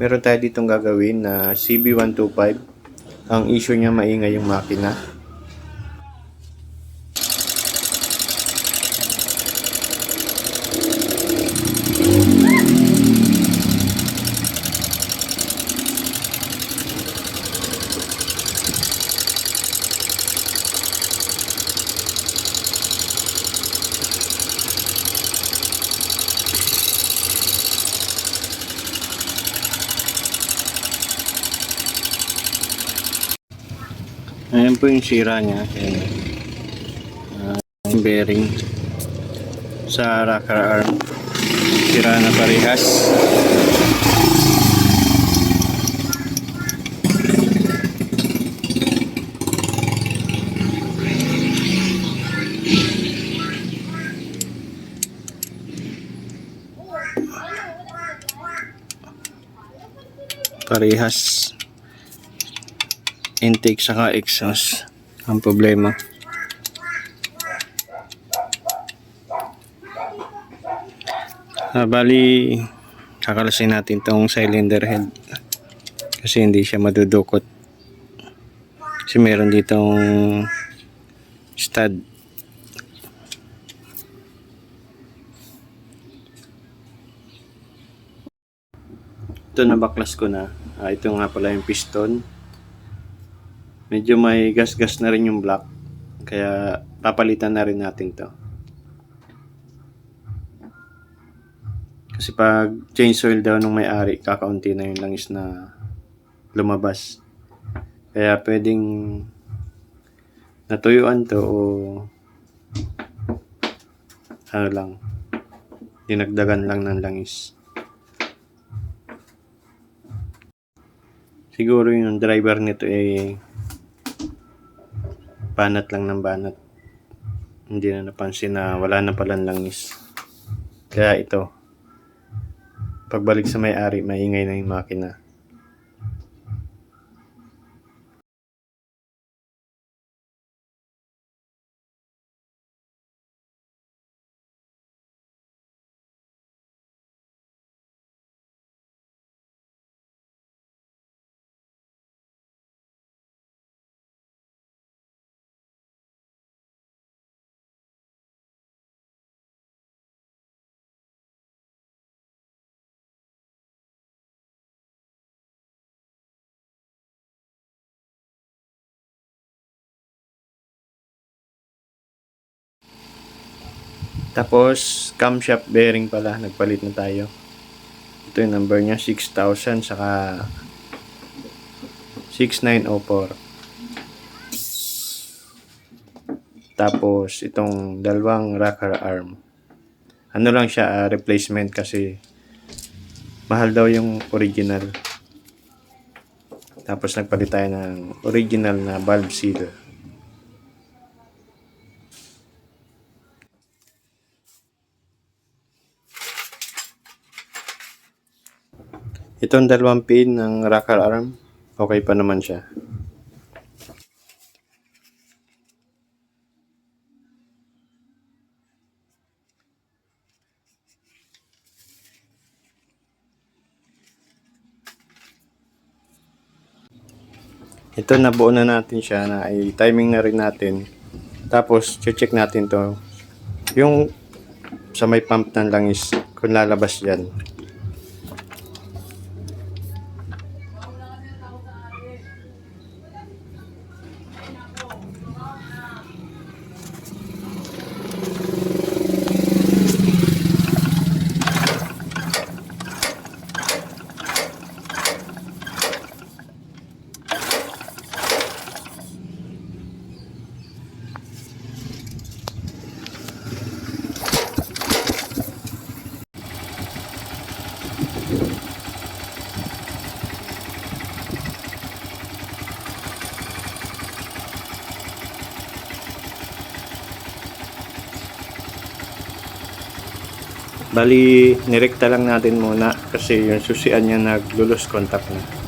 Meron tayo ditong gagawin na CB125. Ang issue niya maingay yung makina. Po yung sira niya. Ayan. Yung bearing sa rocker arm. Sira na parehas. Parehas intake saka exhaust ang problema. Ah, bali kakalasin natin tong cylinder head kasi hindi siya madudukot. Kasi meron ditong stud. Ito na baklas ko na. Ah, ito nga pala yung piston medyo may gas-gas na rin yung block. Kaya papalitan na rin natin to. Kasi pag change oil daw nung may-ari, kakaunti na yung langis na lumabas. Kaya pwedeng natuyuan to o ano lang, dinagdagan lang ng langis. Siguro yung driver nito eh banat lang ng banat. Hindi na napansin na wala na palang langis. Kaya ito, pagbalik sa may-ari, maingay na yung makina. Tapos, camshaft bearing pala, nagpalit na tayo. Ito yung number niya, 6,000, saka 6904. Tapos, itong dalawang rocker arm. Ano lang siya, ah, replacement kasi mahal daw yung original. Tapos, nagpalit tayo ng original na valve sealer. Itong dalawang pin ng rocker arm, okay pa naman siya. Ito nabuo na natin siya na ay timing na rin natin. Tapos check natin to. Yung sa may pump ng langis kung lalabas yan. Bali, nirekta lang natin muna kasi yung susian niya naglulos contact na.